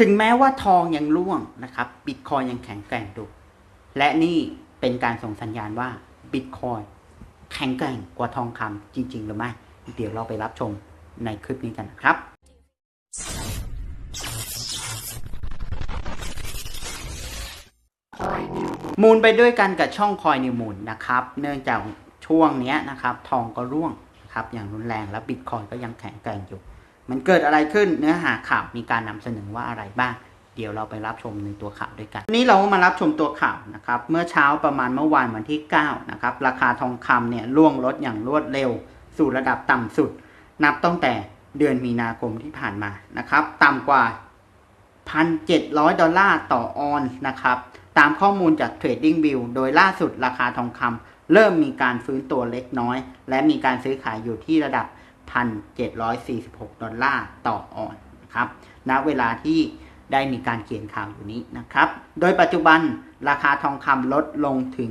ถึงแม้ว่าทองยังร่วงนะครับบิตคอยยังแข็งแกร่งดูและนี่เป็นการส่งสัญญาณว่าบิตคอยแข็งแกร่งกว่าทองคำจริง ๆ หรือไม่ เดี๋ยวเราไปรับชมในคลิปนี้กันนะครับมูลไปด้วยกันกับช่องคอยนิวมูลนะครับ เนื่องจากช่วงนี้นะครับ ทองก็ร่วงนะครับ อย่างรุนแรงและบิตคอยก็ยังแข็งแกร่งอยู่ มันเกิดอะไรขึ้นเนื้อหาข่าวมีการนำเสนอว่าอะไรบ้าง เดี๋ยวเราไปรับชมในตัวข่าวด้วยกันวันนี้เรามารับชมตัวข่าวนะครับ เมื่อเช้าประมาณเมื่อวานวันที่9นะครับราคาทองคำเนี่ยร่วงลดอย่างรวดเร็ว สู่ระดับต่ำสุด นับตั้งแต่เดือนมีนาคมที่ผ่านมานะครับ ต่ำกว่า 1,700 ดอลลาร์ต่อออนนะครับ ตามข้อมูลจาก Trading View โดยล่าสุดราคาทองคำเริ่มมีการฟื้นตัวเล็กน้อย และมีการซื้อขายอยู่ที่ระดับ 1,746 ดอลลาร์ต่อออนนะครับณเวลาที่ได้มีการเขียนข่าวอยู่นี้นะครับ โดยปัจจุบันราคาทองคำลดลงถึง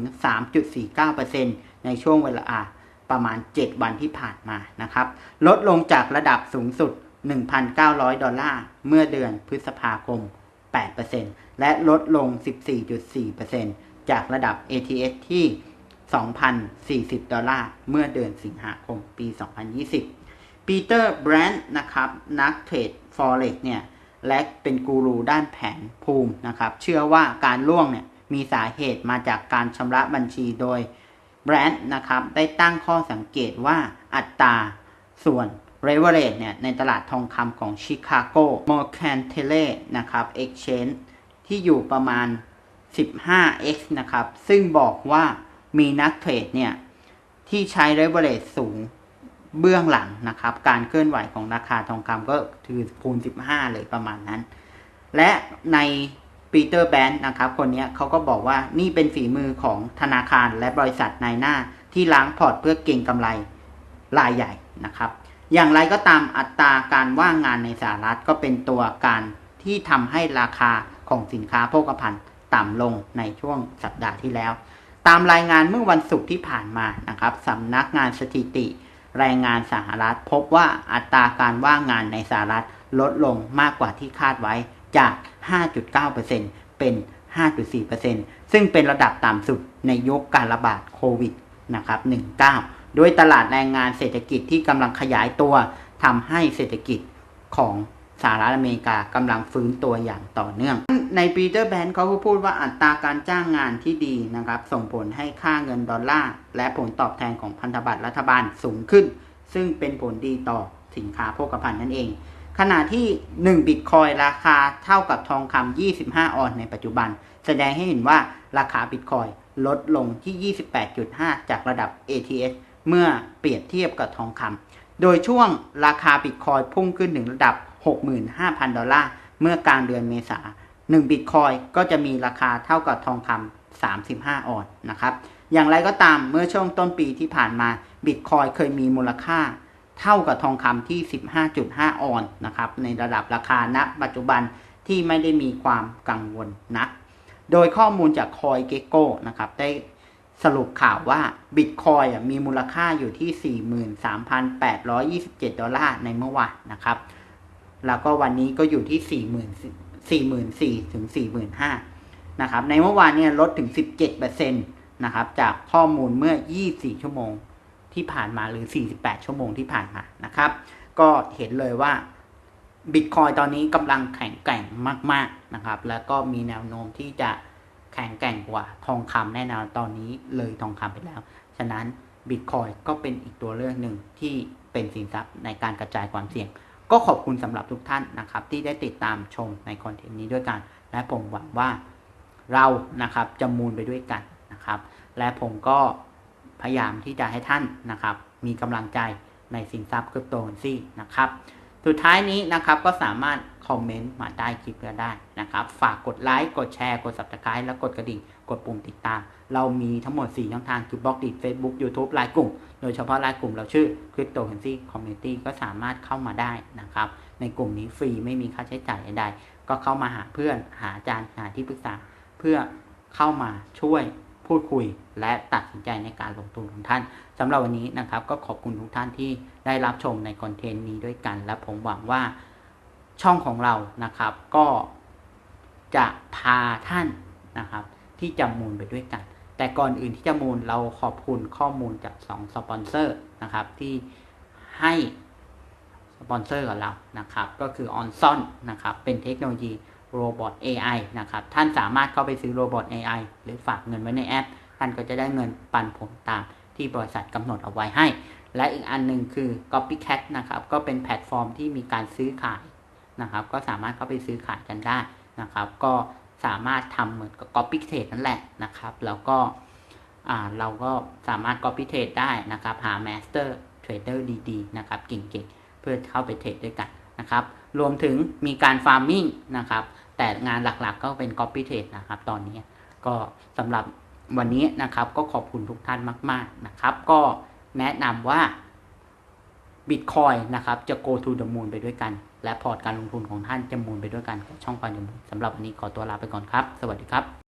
3.49%ในช่วงเวลาประมาณ 7 วันที่ผ่านมานะครับ ลดลงจากระดับสูงสุด 1,900 ดอลลาร์ เมื่อเดือนพฤษภาคม 8%และลดลง 14.4%จากระดับ ATS ที่ 2,040 ดอลลาร์ เมื่อเดือนสิงหาคม ปี 2020 ปีเตอร์แบรนด์นะครับนักเทรด Forex เนี่ยและเป็นกูรูด้านแผนภูมินะครับ เชื่อว่าการล่วงเนี่ยมีสาเหตุมาจากการชำระบัญชีโดยแบรนด์นะครับ ได้ตั้งข้อสังเกตว่าอัตราส่วน r e v e r a g e เนี่ยในตลาดทองคำของชิคาโก Mercantile นะครับ Exchange ที่อยู่ประมาณ 15x นะครับ ซึ่งบอกว่ามีนักเทรดเนี่ย ที่ใช้ r e v e r a g e สูง เบื้องหลังนะครับ การเคลื่อนไหวของราคาทองคำก็คือคูณ 15 เลยประมาณนั้น และในปีเตอร์แบนด์นะครับ คนนี้เขาก็บอกว่านี่เป็นฝีมือของธนาคารและบริษัทนายหน้าที่ล้างพอร์ตเพื่อเก็งกำไรรายใหญ่นะครับ อย่างไรก็ตามอัตราการว่างงานในสหรัฐก็เป็นตัวการที่ทำให้ราคาของสินค้าโภคภัณฑ์ต่ำลงในช่วงสัปดาห์ที่แล้ว ตามรายงานเมื่อวันศุกร์ที่ผ่านมานะครับสำนักงานสถิติ รายงานสหรัฐ พบว่าอัตราการว่างงานในสหรัฐลดลงมากกว่าที่คาดไว้จาก 5.9%เป็น 5.4%ซึ่งเป็นระดับต่ำสุดในยุคการระบาดโควิดนะครับ19 โดยตลาดแรงงานเศรษฐกิจที่กำลังขยายตัวทำให้เศรษฐกิจของ สหรัฐอเมริกากำลังฟื้นตัวอย่างต่อเนื่อง ในปีเตอร์แบนเขาก็พูดว่าอัตราการจ้างงานที่ดีนะครับ ส่งผลให้ค่าเงินดอลลาร์ และผลตอบแทนของพันธบัตรรัฐบาลสูงขึ้น ซึ่งเป็นผลดีต่อสินค้าโภคภัณฑ์นั่นเอง ขณะที่1บิตคอยราคาเท่ากับทองคำ25 ออนในปัจจุบัน แสดงให้เห็นว่าราคาบิตคอยลดลงที่ 28.5 จากระดับ ATS เมื่อเปรียบเทียบกับทองคำโดยช่วงราคาบิตคอยพุ่งขึ้นถึงระดับ 65,000 ดอลลาร์ เมื่อกลางเดือนเมษา1บิตคอยก็จะมีราคาเท่ากับทองคำ35 ออนซ์นะครับ อย่างไรก็ตามเมื่อช่วงต้นปีที่ผ่านมาบิตคอยเคยมีมูลค่าเท่ากับทองคำที่ 15.5 ออนซ์นะครับ ในระดับราคาณปัจจุบันที่ไม่ได้มีความกังวลนักโดยข้อมูลจากคอยเกโก้นะครับ ได้สรุปข่าวว่าบิตคอยมีมูลค่าอยู่ที่ 43,827 ดอลลาร์ในเมื่อวานนะครับ แล้วก็วันนี้ก็อยู่ที่ 40,000 44,000ถึง45,000นะครับ ในเมื่อวานเนี่ยลดถึง 17%นะครับ จากข้อมูลเมื่อ 24 ชั่วโมงที่ผ่านมาหรือ 48 ชั่วโมงที่ผ่านมานะครับ ก็เห็นเลยว่าบิตคอยตอนนี้กำลังแข็งแกร่งมาก ๆนะครับ แล้วก็มีแนวโน้มที่จะแข็งแกร่งกว่าทองคำแน่นอนตอนนี้เลยทองคำไปแล้ว ฉะนั้นบิตคอยก็เป็นอีกตัวเลือกหนึ่งที่เป็นสินทรัพย์ในการกระจายความเสี่ยง ก็ขอบคุณสำหรับทุกท่านนะครับ ที่ได้ติดตามชมในคอนเทนต์นี้ด้วยกัน และผมหวังว่าเรานะครับจะมูลไปด้วยกันนะครับ และผมก็พยายามที่จะให้ท่านนะครับ มีกำลังใจในสินทรัพย์คริปโตเคอเรนซีนะครับ สุดท้ายนี้นะครับก็สามารถคอมเมนต์มาใต้คลิปก็ได้นะครับ ฝากกดไลค์ กดแชร์ กด subscribe แล้วกดกระดิ่ง กดปุ่มติดตาม เรามีทั้งหมด 4 ช่องทาง คือบล็อกดิ Facebook YouTube ไลน์กลุ่ม โดยเฉพาะไลน์กลุ่มเราชื่อ Cryptocurrency Community ก็สามารถเข้ามาได้นะครับ ในกลุ่มนี้ฟรีไม่มีค่าใช้จ่ายใดๆก็เข้ามาหาเพื่อน หาอาจารย์ หาที่ปรึกษา เพื่อเข้ามาช่วย พูดคุยและตัดสินใจในการลงทุนของท่านสำหรับวันนี้นะครับ ก็ขอบคุณทุกท่านที่ได้รับชมในคอนเทนต์นี้ด้วยกัน และผมหวังว่าช่องของเรานะครับ ก็จะพาท่านนะครับ ที่จะมูลไปด้วยกัน แต่ก่อนอื่นที่จะมูลเราขอบคุณข้อมูลจาก2สปอนเซอร์นะครับที่ให้สปอนเซอร์กับเรานะครับ ก็คือ On s o n นะครับเป็นเทคโนโลยี โรบอท AI นะครับ ท่านสามารถเข้าไปซื้อโรบอท AI หรือฝากเงินไว้ในแอป ท่านก็จะได้เงินปันผลตามที่บริษัทกำหนดเอาไว้ให้ และอีกอันหนึ่งคือ Copycat นะครับ ก็เป็นแพลตฟอร์มที่มีการซื้อขายนะครับ ก็สามารถเข้าไปซื้อขายกันได้นะครับ ก็สามารถทำเหมือนกับ Copy Trade นั่นแหละนะครับ แล้วก็เราก็สามารถ Copy Trade ได้นะครับ หา Master Trader ดีๆ นะครับ เก่งๆ เพื่อเข้าไปเทรดด้วยกันนะครับ รวมถึงมีการฟาร์มมิ่งนะครับ แต่งานหลักๆก็เป็น Copy Trade นะครับ ตอนนี้ก็สำหรับวันนี้นะครับก็ขอบคุณทุกท่านมาก ๆนะครับ ก็แนะนำว่า Bitcoin นะครับจะ go to the moon ไปด้วยกัน และพอร์ตการลงทุนของท่านจะมูลไปด้วยกันกับช่อง Coin the Moon สำหรับวันนี้ขอตัวลาไปก่อนครับ สวัสดีครับ